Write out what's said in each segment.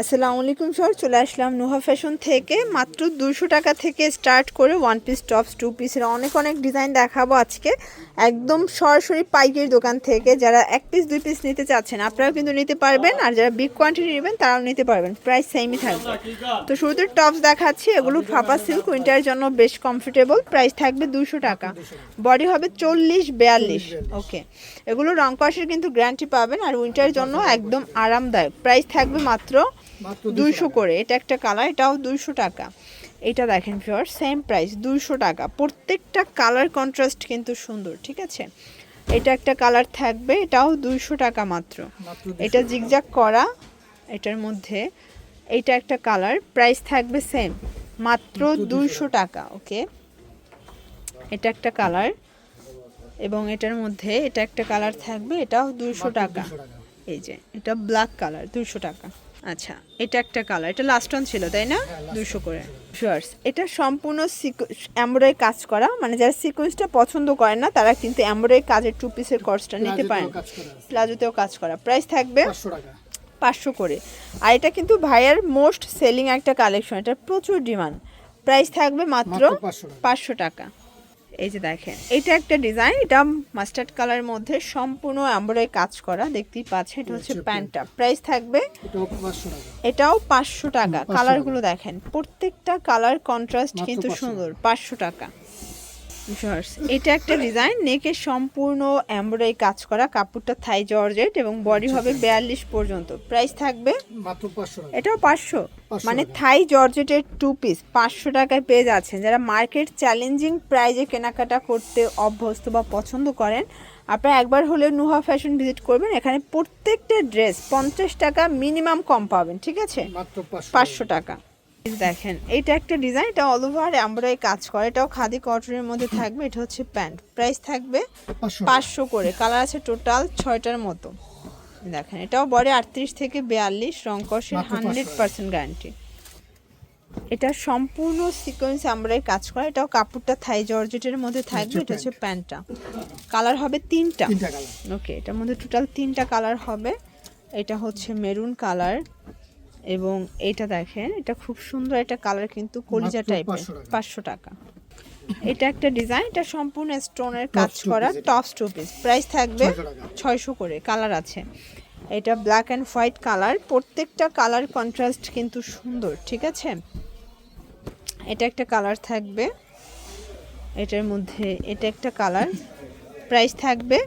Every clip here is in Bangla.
আসসালামু আলাইকুম স্যার, চলে আসলাম নুহা ফ্যাশন থেকে। মাত্র দুশো টাকা থেকে স্টার্ট করে ওয়ান পিস টপস টু পিসের অনেক অনেক ডিজাইন দেখাবো আজকে। একদম সরাসরি পাইকারি দোকান থেকে যারা এক পিস দুই পিস নিতে চাচ্ছেন, আপনারাও কিন্তু নিতে পারবেন, আর যারা বিগ কোয়ান্টিটি নেবেন, তারাও নিতে পারবেন। প্রাইস সেমই থাকবে। তো শুরুতে টপস দেখাচ্ছি, এগুলো ফাপা সিল্ক উইন্টারের জন্য বেশ কমফোর্টেবল প্রাইস থাকবে দুশো টাকা। বডি হবে চল্লিশ, বিয়াল্লিশ ওকে এগুলো রং কষের কিন্তু গ্যারান্টি পাবেন, আর উইন্টারের জন্য একদম আরামদায়ক। প্রাইস থাকবে মাত্র দুইশো করে এটা একটা কালার এটাও দুইশো টাকা। এটা দেখেন ফিওর সেম প্রাইস দুইশো টাকা। প্রত্যেকটা কালার কন্ট্রাস্ট কিন্তু সুন্দর ঠিক আছে? এটা একটা কালার থাকবে এটাও দুইশো টাকা মাত্র। এটা জিগজাগ করা এটার মধ্যে এটা একটা কালার প্রাইস থাকবে সেম মাত্র দুইশো টাকা। ওকে এটা একটা কালার এবং এটার মধ্যে এটা একটা কালার থাকবে এটাও দুইশো টাকা। এই যে এটা ব্ল্যাক কালার দুশো টাকা। আচ্ছা এটা একটা কালার এটা লাস্ট অন ছিল তাই না? দুশো করে। শিওর্স এটা সম্পূর্ণ এমব্রয়ডারি কাজ করা। মানে যারা সিকোয়েন্সটা পছন্দ করেন না তারা কিন্তু এমব্রয়ডারি কাজের টু পিসের কর্সটা নিতে পারেন। প্লাজোতেও কাজ করা। প্রাইস থাকবে পাঁচশো করে। আর এটা কিন্তু ভাইয়ার মোস্ট সেলিং একটা কালেকশন এটা প্রচুর ডিমান্ড প্রাইস থাকবে মাত্র মাত্র 500 টাকা। পাঁচশো টাকা। এই যে দেখেন এটা একটা ডিজাইন এটা মাস্টার্ড কালার মধ্যে সম্পূর্ণ এমব্রয়ডারি কাজ করা দেখতেই পাচ্ছেন এটা হচ্ছে হচ্ছে প্যান্টটা। প্রাইস থাকবে এটাও পাঁচশো টাকা। এটাও পাঁচশো টাকা। কালারগুলো দেখেন প্রত্যেকটা কালার কন্ট্রাস্ট কিন্তু সুন্দর পাঁচশো টাকা। এটা একটা ডিজাইন নেকের সম্পূর্ণ এমব্রয়ডারি কাজ করা কাপড়টা থাই জর্জেট এবং বডি হবে বিয়াল্লিশ পর্যন্ত। প্রাইস থাকবে? এটাও পাঁচশো? 500 মানে থাই জর্জেটের টু পিস পাঁচশো টাকায় পেয়ে যাচ্ছেন। যারা মার্কেট চ্যালেঞ্জিং প্রাইজে কেনাকাটা করতে অভ্যস্ত বা পছন্দ করেন আপনারা একবার হলেও নুহা ফ্যাশন ভিজিট করবেন। এখানে প্রত্যেকটা ড্রেস পঞ্চাশ টাকা মিনিমাম কম পাবেন ঠিক আছে? মাত্র পাঁচশো টাকা। দেখেন এটা একটা ডিজাইন এটা অল ওভার এমব্রয়ডারি কাজ করে। এটাও খাদি কটনের মধ্যে থাকবে এটা হচ্ছে প্যান্ট। প্রাইস থাকবে পাঁচশো। করে কালার আছে টোটাল ছয়টার মতো। দেখেন এটাও বড় আটত্রিশ থেকে বিয়াল্লিশ রং কষের মাত্র 500 হান্ড্রেড পার্সেন্ট গ্যারান্টি এটা সম্পূর্ণ সিকোয়েন্স আমরাই কাজ করা এটাও কাপড়টা থাই জর্জেটের মধ্যে থাকবে এটা হচ্ছে প্যান্টটা। কালার হবে তিনটা। তিনটা কালার ওকে এটার মধ্যে টোটাল তিনটা কালার হবে। এটা হচ্ছে মেরুন কালার এবং এটা দেখেন এটা খুব সুন্দর একটা কালার কিন্তু কলিজা টাইপের 500 টাকা। পাঁচশো টাকা। এটা একটা ডিজাইন এটা সম্পূর্ণ স্টোনের কাজ করা। টপস টু পিস প্রাইস থাকবে 600 ছয়শো করে কালার আছে। এটা ব্ল্যাক অ্যান্ড হোয়াইট কালার প্রত্যেকটা কালার কন্ট্রাস্ট কিন্তু সুন্দর ঠিক আছে? এটা একটা কালার থাকবে এটার মধ্যে এটা একটা কালার প্রাইস থাকবে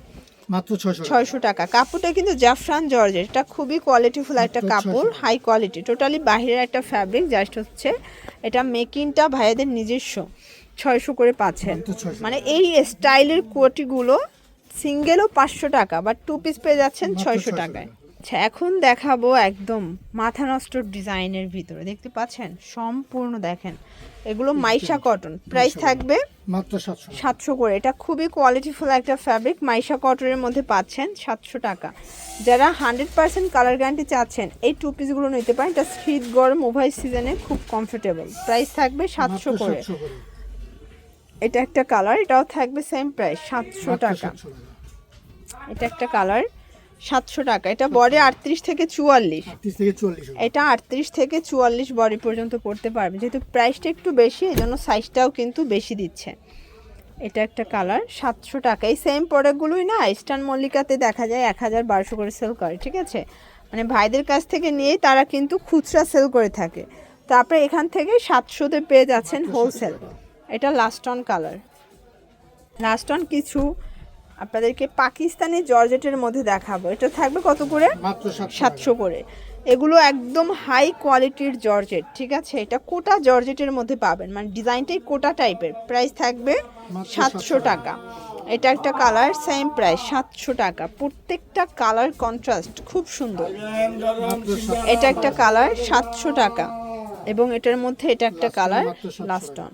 মাত্র ছয়শো টাকা। ছয়শো টাকা। কাপড়টা কিন্তু জাফরান জর্জের। এটা খুবই কোয়ালিটিফুল একটা কাপড় হাই কোয়ালিটি টোটালি বাহিরের একটা ফ্যাব্রিক জাস্ট হচ্ছে এটা মেকিংটা ভাইয়াদের নিজস্ব। ছয়শো করে পাচ্ছেন। মানে এই স্টাইলের কোটিগুলো সিঙ্গেলও পাঁচশো টাকা বা টু পিস পেয়ে যাচ্ছেন ছয়শো 600 টাকায়। আচ্ছা এখন দেখাবো একদম মাথা নষ্ট ডিজাইনের ভিতরে। দেখতে পাচ্ছেন? সম্পূর্ণ দেখেন। এগুলো মাইশা কটন। প্রাইস থাকবে মাত্র সাতশো। সাতশো করে। এটা খুবই কোয়ালিটিফুল একটা ফ্যাব্রিক। মাইশা কটনের মধ্যে পাচ্ছেন সাতশো টাকা। যারা হান্ড্রেড পার্সেন্ট কালার গ্যারান্টি চাচ্ছেন এই টু পিসগুলো নিতে পারেন। এটা শীত গরম উভয় সিজনে খুব কমফোর্টেবল প্রাইস থাকবে সাতশো করে। এটা একটা কালার এটাও থাকবে সেম প্রাইস সাতশো মাত্র টাকা। 700 টাকা। এটা একটা কালার সাতশো টাকা। এটা বডি আটত্রিশ থেকে চুয়াল্লিশ। এটা আটত্রিশ থেকে চুয়াল্লিশ বডি পর্যন্ত পড়তে পারবে। যেহেতু প্রাইসটা একটু বেশি এই জন্য সাইজটাও কিন্তু বেশি দিচ্ছে। এটা একটা কালার সাতশো টাকা। এই সেম প্রোডাক্টগুলোই না ইস্টার্ন মল্লিকাতে দেখা যায় এক হাজার বারোশো করে সেল করে ঠিক আছে? মানে ভাইদের কাছ থেকে নিয়েই তারা কিন্তু খুচরা সেল করে থাকে। তারপরে এখান থেকে সাতশোতে পেয়ে যাচ্ছেন হোলসেল এটা last on colour last on কিছু আপনাদেরকে পাকিস্তানি জর্জেটের মধ্যে দেখাবো। এটা থাকবে কত করে? মাত্র সাতশো করে। এগুলো একদম হাই কোয়ালিটির জর্জেট ঠিক আছে? এটা কোটা জর্জেটের মধ্যে পাবেন। মানে ডিজাইনটাই কোটা টাইপের। প্রাইস থাকবে সাতশো টাকা। এটা একটা কালার সেম প্রাইস সাতশো টাকা। প্রত্যেকটা কালার কন্ট্রাস্ট খুব সুন্দর। এটা একটা কালার সাতশো টাকা। এবং এটার মধ্যে এটা একটা কালার মাত্র 700 লাস্ট অন